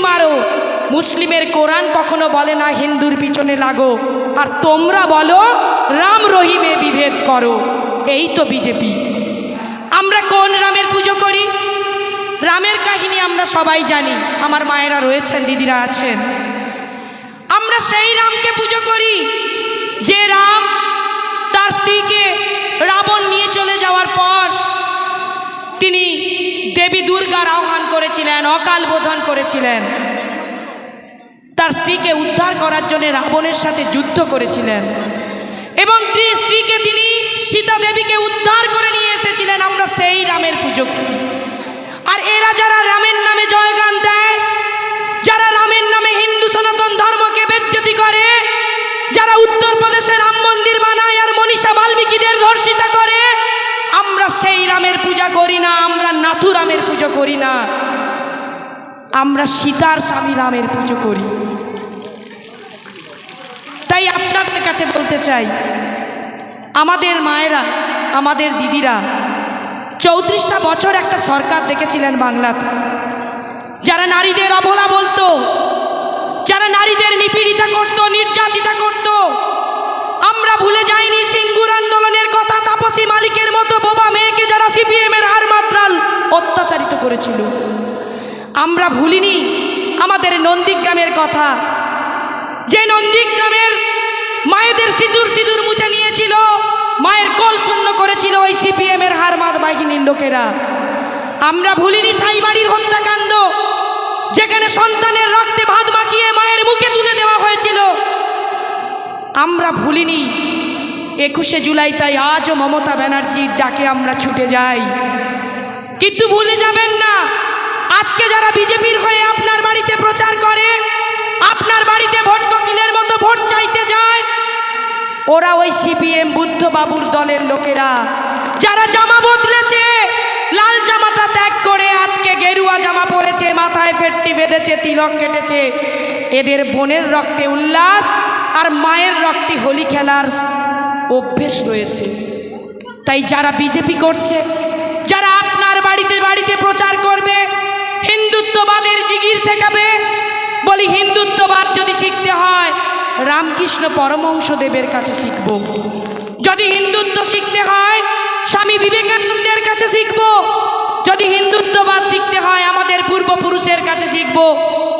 মারো। মুসলিমের কোরআন কখনো বলে না, হিন্দুর পিছনে লাগো। আর তোমরা বলো, রাম রহিমে বিভেদ করো। এই তো বিজেপি। আমরা কোন রামের পুজো করি? রামের কাহিনী আমরা সবাই জানি। আমার মায়েরা রয়েছেন, দিদিরা আছেন। আমরা সেই রামকে পুজো করি, যে রাম তার স্ত্রীকে রাবণ নিয়ে চলে যাওয়ার পর তিনি দেবী দুর্গার আহ্বান করেছিলেন, অকাল বোধন করেছিলেন। তার স্ত্রীকে উদ্ধার করার জন্য রাবণের সাথে যুদ্ধ করেছিলেন। এবং স্ত্রীকে তিনি সীতা দেবীকে উদ্ধার করে নিয়ে এসেছিলেন আমরা সেই রামের পুজো করি। আর এরা যারা রামের নামে জয়গান দেয়, যারা রামের নামে হিন্দু সনাতন ধর্মকে বেজ্জতি করে, যারা উত্তরপ্রদেশে রাম মন্দির বানায় আর মনীষা বাল্মীকিদের ধর্ষিতা করে সেই রামের পূজা করি না, আমরা নাথু রামের পুজো করি না। আমরা সীতার স্বামী রামের পুজো করি। তাই আপনাদের কাছে বলতে চাই, আমাদের মায়েরা, আমাদের দিদিরা, চৌত্রিশটা বছর একটা সরকার দেখেছিলেন বাংলাতে। যারা নারীদের অবলা বলতো, যারা নারীদের নিপীড়িতা করত নির্যাতিতা ভুলিনি আমাদের নন্দীগ্রামের কথা। যে নন্দীগ্রামের মায়েদের সিঁদুর সিঁদুর মুছে নিয়েছিল, মায়ের কল শূন্য করেছিল ওই সিপিএম এর হারমাদ বাহিনীর লোকেরা। আমরা ভুলিনি সাইবাড়ির হত্যাকাণ্ড, যেখানে সন্তানের রক্তে ভাত মাখিয়ে মায়ের মুখে তুলে দেওয়া হয়েছিল। আমরা ভুলিনি একুশে জুলাই, তাই আজও মমতা ব্যানার্জির ডাকে আমরা ছুটে যাই। কিন্তু ভুলে যাবেন না আজকে যারা বিজেপির হয়ে আপনার বাড়িতে প্রচার করে, আপনার বাড়িতে ভোট ককিলের মতো ভোট চাইতে যায়, ওরা ওই সিপিএম বুদ্ধ বাবুর দলের লোকেরা। যারা জামা বদলেছে, লাল জামাটা ত্যাগ করে আজকে গেরুয়া জামা পরেছে, মাথায় ফেটটি বেঁধেছে, তিলক কেটেছে। এদের বোনের রক্তে উল্লাস আর মায়ের রক্তে হোলি খেলার অভ্যেস রয়েছে। তাই যারা বিজেপি করছে, যারা আপনার বাড়িতে বাড়িতে প্রচার করবে হিন্দুত্ববাদের জিগির শেখাবে? বলি, হিন্দুত্ববাদ যদি শিখতে হয়, রামকৃষ্ণ পরমহংসদেবের কাছে শিখব। যদি হিন্দুত্ব শিখতে হয়, স্বামী বিবেকানন্দের কাছে শিখব। যদি হিন্দুত্ববাদ শিখতে হয়, আমাদের পূর্বপুরুষের কাছে শিখব।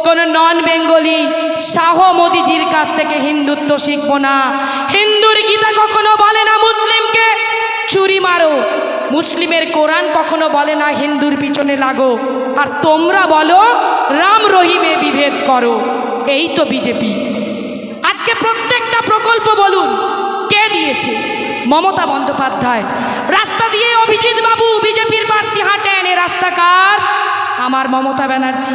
কোনো নন বেঙ্গলি শাহ মোদিজির কাছ থেকে হিন্দুত্ব শিখব না। হিন্দুর গীতা কখনো বলে না মুসলিমকে ছুরি মারো। মুসলিমের কোরআন কখনো বলে না, হিন্দুর পিছনে লাগো। আর তোমরা বলো, রাম রহিমে বিভেদ করো। এই তো বিজেপি। আজকে প্রত্যেকটা প্রকল্প বলুন, কে দিয়েছে? মমতা বন্দ্যোপাধ্যায়। রাস্তা দিয়ে অভিজিৎ বাবু বিজেপির প্রার্থী হাঁটেন এ রাস্তা কার? আমার মমতা ব্যানার্জি।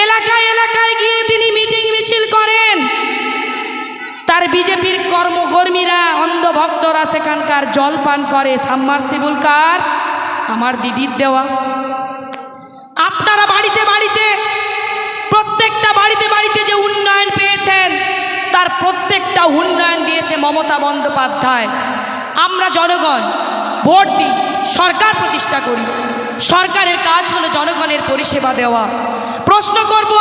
এলাকায় এলাকায় গিয়ে তিনি মিটিং মিছিল করেন। তার বিজেপির কর্মকর্মীরা অন্ধভক্তরা সেখানকার জল পান করে, সাবমার্সিবল কার? আমার দিদির দেওয়া। আপনারা বাড়িতে বাড়িতে, প্রত্যেকটা বাড়িতে বাড়িতে যে উন্নয়ন পেয়েছেন, তার প্রত্যেকটা উন্নয়ন দিয়েছে মমতা বন্দ্যোপাধ্যায়। আমরা জনগণ, ভোট দিই, সরকার প্রতিষ্ঠা করি। সরকারের কাজ হলো জনগণের পরিষেবা দেওয়া। প্রশ্ন করব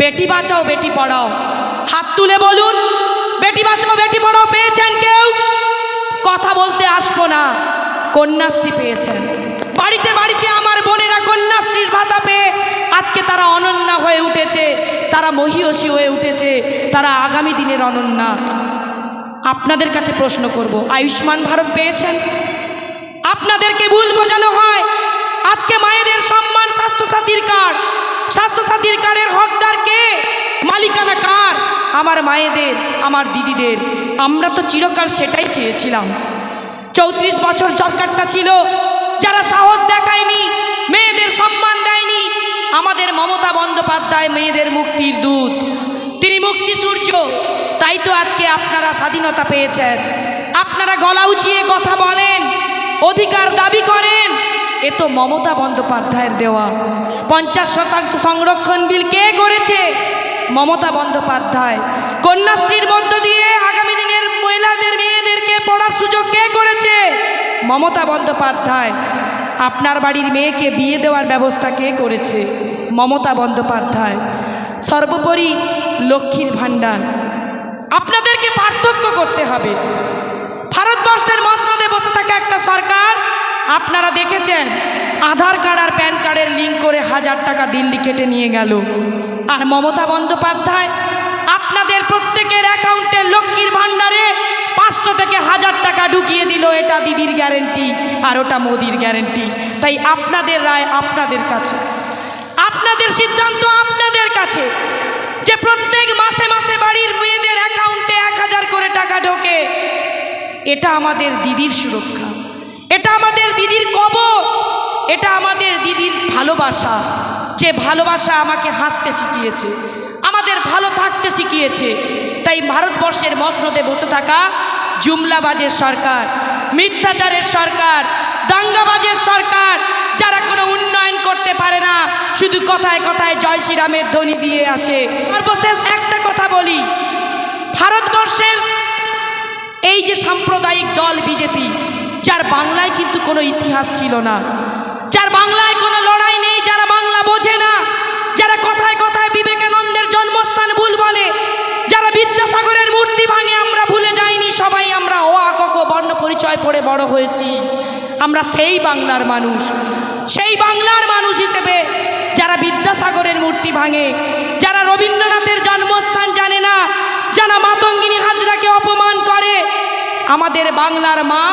বেটি বাঁচাও, বেটি পড়াও। হাত তুলে বলুন, বেটি বাঁচাও, বেটি পড়াও, পেয়েছেন কেউ? কথা বলতে আসব না, কন্যাশ্রী পেয়েছেন। বাড়িতে বাড়িতে আমার বোনেরা কন্যাশ্রীর ভাতা পেয়ে আজকে তারা অনন্যা হয়ে উঠেছে, তারা মহিয়সী হয়ে উঠেছে, তারা আগামী দিনের অনন্যা। আপনাদের কাছে প্রশ্ন করব, আয়ুষ্মান ভারত পেয়েছেন? আপনাদেরকে ভুল বোঝানো হয়। আজকে মায়েদের সম্মান স্বাস্থ্যসাথীর কার্ড। স্বাস্থ্যসাথীর কার্ডের হকদার মালিকানা কার? আমার মায়েদের, আমার দিদিদের। আমরা তো চিরকাল সেটাই চেয়েছিলাম। চৌত্রিশ বছর সরকারটা ছিল। যারা সাহস দেখায়নি, মেয়েদের সম্মান দেয়নি, আমাদের মমতা বন্দ্যোপাধ্যায় মেয়েদের মুক্তির দূত। তিনি মুক্তি সূর্য। তাই তো আজকে আপনারা স্বাধীনতা পেয়েছেন। আপনারা গলা উঁচিয়ে কথা বলেন, অধিকার দাবি করেন। এ তো মমতা বন্দ্যোপাধ্যায়ের দেওয়া। পঞ্চাশ শতাংশ সংরক্ষণ বিল কে করেছে? মমতা বন্দ্যোপাধ্যায়। কন্যাশ্রীর মধ্য দিয়ে আগামী দিনের মহিলাদের, মেয়েদেরকে পড়ার সুযোগ কে করেছে? মমতা বন্দ্যোপাধ্যায়। আপনার বাড়ির মেয়েকে বিয়ে দেওয়ার ব্যবস্থা কে করেছে? মমতা বন্দ্যোপাধ্যায়। সর্বোপরি লক্ষ্মীর ভাণ্ডার। আপনাদেরকে পার্থক্য করতে হবে। ভারতবর্ষের মসনদে বসে থাকা একটা সরকার, আপনারা দেখেছেন, আধার কার্ড আর প্যান কার্ডের লিঙ্ক করে হাজার টাকা দিল্লি কেটে নিয়ে গেল। আর মমতা বন্দ্যোপাধ্যায়, আপনাদের প্রত্যেকের অ্যাকাউন্টে লক্ষ্মীর ভাণ্ডারে পাঁচশো থেকে হাজার টাকা ঢুকিয়ে দিল। এটা দিদির গ্যারেন্টি আর ওটা মোদির গ্যারেন্টি তাই আপনাদের রায় আপনাদের কাছে। আপনাদের সিদ্ধান্ত আপনাদের কাছে। যে প্রত্যেক মাসে মাসে বাড়ির মেয়েদের অ্যাকাউন্টে এক হাজার করে টাকা ঢোকে, এটা আমাদের দিদির সুরক্ষা। এটা আমাদের দিদির কবচ। এটা আমাদের দিদির ভালোবাসা। যে ভালোবাসা আমাকে হাসতে শিখিয়েছে, আমাদের ভালো থাকতে শিখিয়েছে, তাই ভারতবর্ষের মসনদে বসে থাকা জুমলাবাজের সরকার, মিথ্যাচারের সরকার, দাঙ্গাবাজের সরকার, যারা কোনো উন্নয়ন করতে পারে না, শুধু কথায় কথায় জয় শ্রীরামের ধ্বনি দিয়ে আসে। সর্বশেষ একটা কথা বলি, ভারতবর্ষের এই যে সাম্প্রদায়িক দল বিজেপি, যার বাংলায় কিন্তু কোনো ইতিহাস ছিল না, যার বাংলায় কোনো লড়াই নেই মূর্তি ভাঙে আমরা ভুলে যাইনি, সবাই আমরা ও আকক বর্ণ পরিচয় পড়ে বড় হয়েছি। আমরা সেই বাংলার মানুষ, সেই বাংলার মানুষ হিসেবে যারা বিদ্যাসাগরের মূর্তি ভাঙে, যারা রবীন্দ্রনাথের জন্মস্থান জানে না, যারা মাতঙ্গিনী হাজরাকে অপমান করে, আমাদের বাংলার মা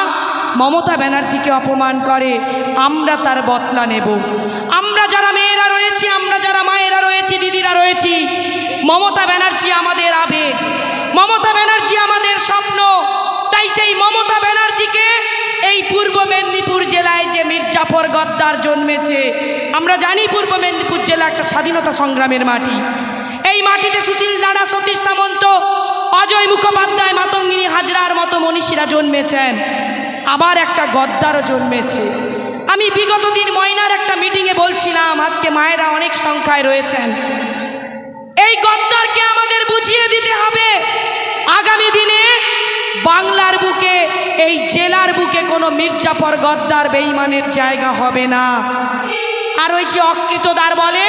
মমতা ব্যানার্জিকে অপমান করে, আমরা তার বদলা নেব। আমরা যারা মেয়েরা রয়েছি, আমরা যারা মায়েরা রয়েছি, দিদিরা রয়েছি, মমতা ব্যানার্জি আমাদের আবেগ। মমতা ব্যানার্জি আমাদের স্বপ্ন। তাই সেই মমতা ব্যানার্জিকে এই পূর্ব মেদিনীপুর জেলায় যে মির্জাফর গদ্দার জন্মেছে, আমরা জানি পূর্ব মেদিনীপুর জেলা একটা স্বাধীনতা সংগ্রামের মাটি। এই মাটিতে সুশীল দাঁড়া সতীশ সামন্ত, অজয় মুখোপাধ্যায়, মাতঙ্গিনী হাজরার মতো মনীষীরা জন্মেছেন। আবার একটা গদ্দারও জন্মেছে। আমি বিগত দিন ময়নার একটা মিটিংয়ে বলছিলাম, আজকে মায়েরা অনেক সংখ্যায় রয়েছেন। এই গদ্দারকে আমাদের বুঝিয়ে দিতে হবে। আগামী দিনে বাংলার বুকে, এই জেলার বুকে কোনো মির্জাফর গদ্দার বেইমানের জায়গা হবে না। আর ওই যে অকৃতদার বলে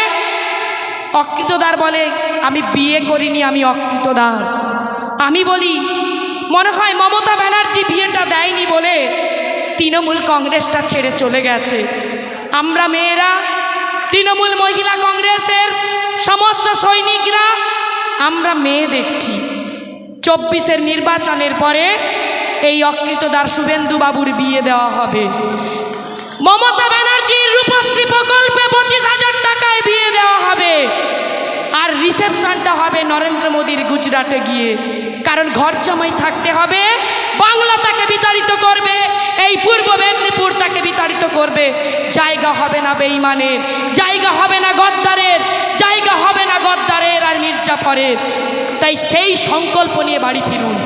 অকৃতদার বলে, আমি বিয়ে করিনি, আমি অকৃতদার। আমি বলি, মনে হয় মমতা ব্যানার্জি বিয়েটা দেয়নি বলে তৃণমূল কংগ্রেসটা ছেড়ে চলে গেছে। আমরা মেয়েরা, তৃণমূল মহিলা কংগ্রেসের সমস্ত সৈনিকরা, আমরা মেয়ে দেখছি। চব্বিশের নির্বাচনের পরে এই অকৃতদার শুভেন্দু বাবুর বিয়ে দেওয়া হবে। মমতা ব্যানার্জির রূপশ্রী প্রকল্পে পঁচিশ হাজার টাকায় বিয়ে দেওয়া হবে। হবে নরেন্দ্র মোদীর গুজরাটে গিয়ে। কারণ ঘর জামাই থাকতে হবে, বাংলা তাকে বিতাড়িত করবে, এই পূর্ব মেদিনীপুর তাকে বিতাড়িত করবে। জায়গা হবে না বেইমানের জায়গা হবে না গদ্দারের, জায়গা হবে না গদ্দারের আর মির্জাফরের। তাই সেই সংকল্প নিয়ে বাড়ি ফিরুন।